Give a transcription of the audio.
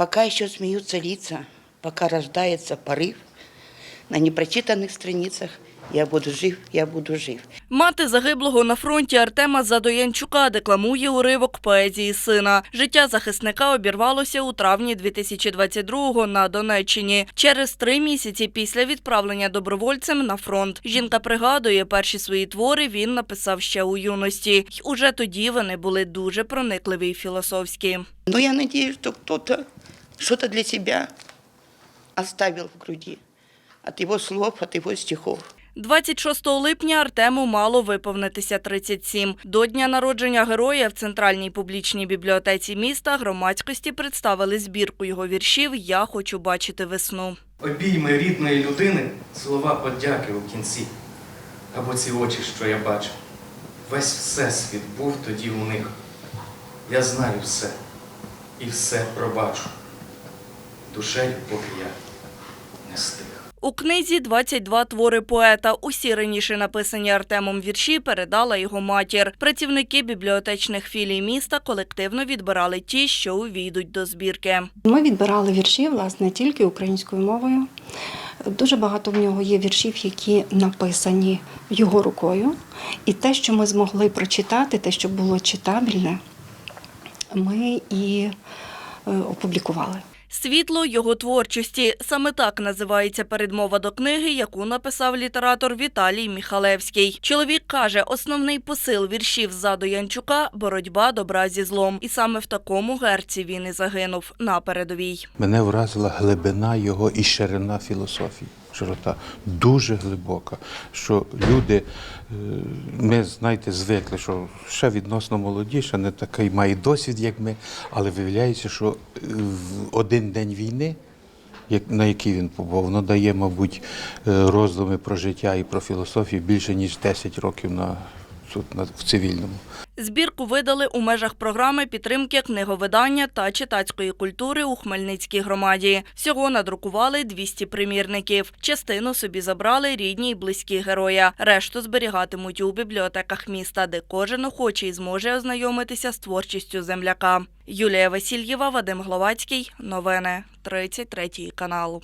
пока еще смеются лица, пока рождается порыв, на непрочитанных страницах я буду жив, я буду жив. Мати загиблого на фронті Артема Задоянчука декламує уривок поезії сина. Життя захисника обірвалося у травні 2022-го на Донеччині. Через три місяці після відправлення добровольцем на фронт. Жінка пригадує, перші свої твори він написав ще у юності. Й уже тоді вони були дуже проникливі й філософські. Но я надеюсь, что кто-то что-то для себя оставил в груди от его слов, от его стихов. 26 липня Артему мало виповнитися 37. До дня народження героя в центральній публічній бібліотеці міста громадськості представили збірку його віршів Я хочу бачити весну. Обійми рідної людини, слова подяки у кінці. Або ці очі, що я бачу. Весь всесвіт був тоді у них. Я знаю все і все пробачу. Душею, поки я не стих. У книзі 22 твори поета. Усі раніше написані Артемом вірші передала його матір. Працівники бібліотечних філій міста колективно відбирали ті, що увійдуть до збірки. Ми відбирали вірші, власне, тільки українською мовою. Дуже багато в нього є віршів, які написані його рукою. І те, що ми змогли прочитати, те, що було читабельне, ми і е, опублікували. Світло його творчості саме так називається передмова до книги, яку написав літератор Віталій Міхалевський. Чоловік каже, основний посил віршів ззаду Янчука боротьба добра зі злом. І саме в такому герці він і загинув на передовій. Мене вразила глибина його і ширина філософії. Широта дуже глибока. Що люди, е, ми знаєте, звикли, що ще відносно молоді, ще не такий має досвід, як ми, але виявляється, що е, в один день війни, на який він побув, воно дає, мабуть, е, роздуми про життя і про філософію більше, ніж 10 років на, тут, в цивільному. Збірку видали у межах програми підтримки книговидання та читацької культури у Хмельницькій громаді. Всього надрукували 200 примірників. Частину собі забрали рідні й близькі героя. Решту зберігатимуть у бібліотеках міста, де кожен охочий зможе ознайомитися з творчістю земляка. Юлія Васильєва, Вадим Гловацький. Новини 33 канал.